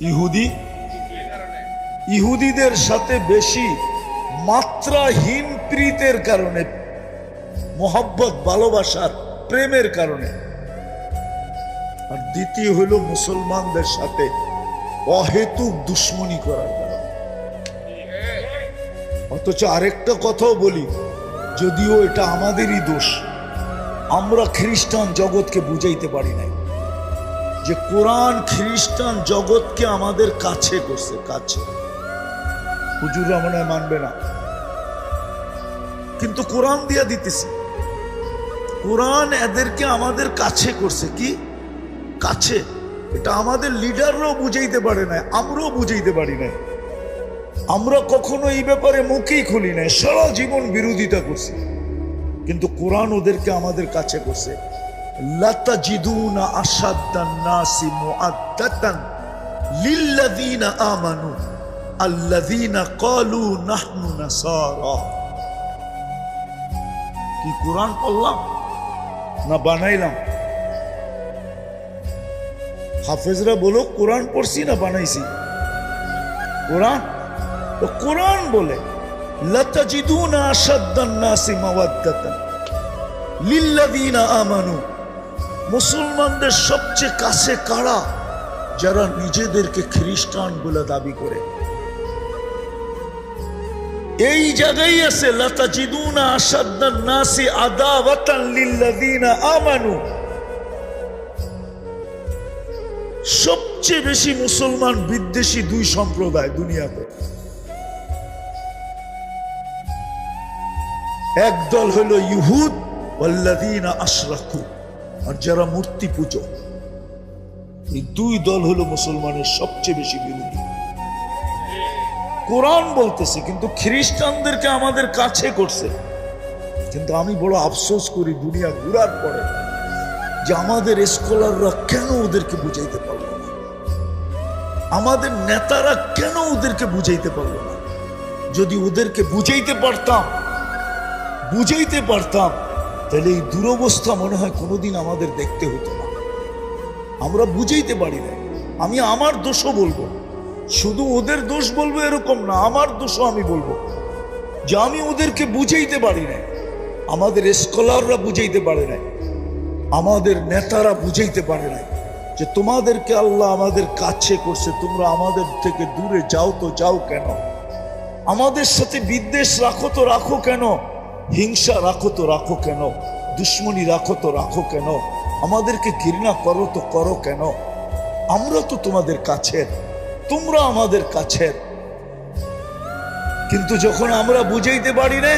ইহুদি। ইহুদিদের সাথে বেশি মাত্রাহীন প্রীতের কারণে, মোহাব্বত ভালোবাসার প্রেমের কারণে। আর দ্বিতীয় হইল মুসলমানদের সাথে অহেতুক দুশ্মনী করার কারণে। অথচ আরেকটা কথাও বলি, যদিও এটা আমাদেরই দোষ, আমরা খ্রিস্টান জগৎকে বুঝাইতে পারি নাই। যে কোরআন খ্রিস্টান জগৎকে আমাদের কাছে করছে, কাছে। হুজুররা মনে হয় মানবে না। কিন্তু কোরআন দিয়া দিতেছি। কোরআন এদেরকে আমাদের কাছে করছে, কি? কাছে। এটা আমাদের লিডাররাও বুঝাইতে পারে না আমরাও বুঝাইতে পারি না আমরা কখনো এই ব্যাপারে মুখেই খুলি নাই, সারা জীবন বিরোধিতা করছি। কিন্তু কোরআন ওদেরকে আমাদের কাছে করছে। লাতাজিদুনা আসাদ্দান নাসি মুআদ্দাতান লিল্লাযীনা আমানু আল্লাযীনা ক্বালু নাহনু নাসারা কি কোরআন পড়লাম না বানাইলাম? হাফেজরা বলো, কোরআন পড়ছি না বানাইছি? কোরআন? তো কোরআন বলে, লতাজিদুনা আসাদ্দান নাসি মাওয়াদ্দাতান লিল্লাযীনা আমানু মুসলমানদের সবচেয়ে কাছে কারা? যারা নিজেদেরকে খ্রিস্টান বলে দাবি করে। এই জায়গায় আছে, লতাজিদুনা আসাদ্দান নাসি আদাওয়াতান লিল্লাযীনা আমানু। সবচেয়ে বেশি মুসলমান বিদ্বেষী দুই সম্প্রদায় দুনিয়াতে। একদল হলো ইহুদ, ওয়াল্লাযীনা আশরাকু। আর যারা মূর্তি পুজো, এই দুই দল হলো মুসলমানের সবচেয়ে বেশি বিরোধী। কোরআন বলতেছে, কিন্তু খ্রিস্টানদেরকে আমাদের কাছে করছে। কিন্তু আমি বড় আফসোস করি দুনিয়া ঘুরার পরে যে আমাদের স্কলাররা কেন ওদেরকে বুঝাইতে পারল না? আমাদের নেতারা কেন ওদেরকে বুঝাইতে পারল না? যদি ওদেরকে বুঝাইতে পারতাম বুঝাইতে পারতাম তাহলে এই দুরবস্থা মনে হয় কোনোদিন আমাদের দেখতে হতো না। আমরা বুঝাইতে পারি না আমি আমার দোষও বলব। শুধু ওদের দোষ বলব এরকম না, আমার দোষও আমি বলব। যে আমি ওদেরকে বুঝাইতে পারি না আমাদের স্কলাররা বুঝাইতে পারে না আমাদের নেতারা বুঝাইতে পারে না যে তোমাদেরকে আল্লাহ আমাদের কাছে করছে, তোমরা আমাদের থেকে দূরে যাও তো যাও কেন? আমাদের সাথে বিদ্বেষ রাখো তো রাখো কেন? হিংসা রাখো তো রাখো কেন? দুশ্মনী রাখো তো রাখো কেন? আমাদেরকে ঘৃণা করো তো করো কেন? আমরা তো তোমাদের কাছের, তোমরা আমাদের কাছের। কিন্তু যখন আমরা বুঝাইতে পারি না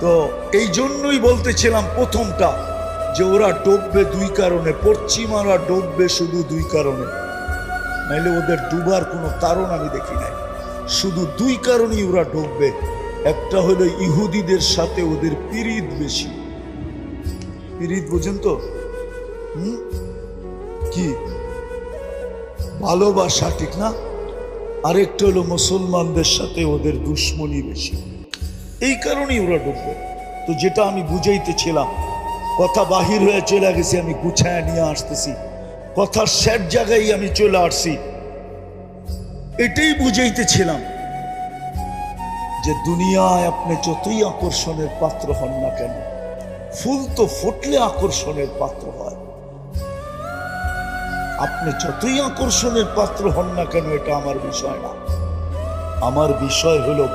তো এই জন্যই বলতেছিলাম প্রথমটা, যে ওরা ডুববে দুই কারণে, পশ্চিমারা ডুববে শুধু দুই কারণে। নাইলে ওদের ডুবার কোনো কারণ আমি দেখি নাই। শুধু দুই কারণেই ওরা ডুববে। একটা হলো ইহুদিদের সাথে ওদের পিরিত বেশি। পিরিত বোঝেন তো? কি? ভালোবাসা ঠিক না? আরেকটা হলো মুসলমানদের সাথে ওদের দুশ্মনী বেশি। এই কারণেই ওরা ডুববে। তো যেটা আমি বুঝাইতেছিলাম, কথা বাহির হয়ে চলে গেছি, আমি গুছায় নিয়ে আসতেছি। কথার শেষ জায়গায় আমি চলে আসছি। এটাই বুঝাইতেছিলাম। যে দুনিয়ায় আপনি যতই আকর্ষণের পাত্র হন না কেন, ফুল তো ফুটলে আকর্ষণের পাত্র হয়। আপনি যতই আকর্ষণের পাত্র হন না কেন, এটা আমার বিষয় না। আমার বিষয় হলো,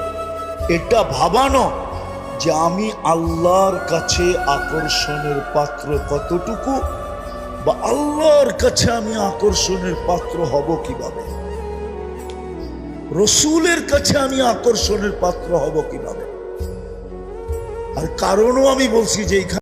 এটা ভাবানো যে আমি আল্লাহর কাছে আকর্ষণের পাত্র কতটুকু, বা আল্লাহর কাছে আমি আকর্ষণের পাত্র হব কীভাবে। রসুলের কাছে আমি আকর্ষণের পাত্র হব কীভাবে? আর কারণও আমি বলছি যে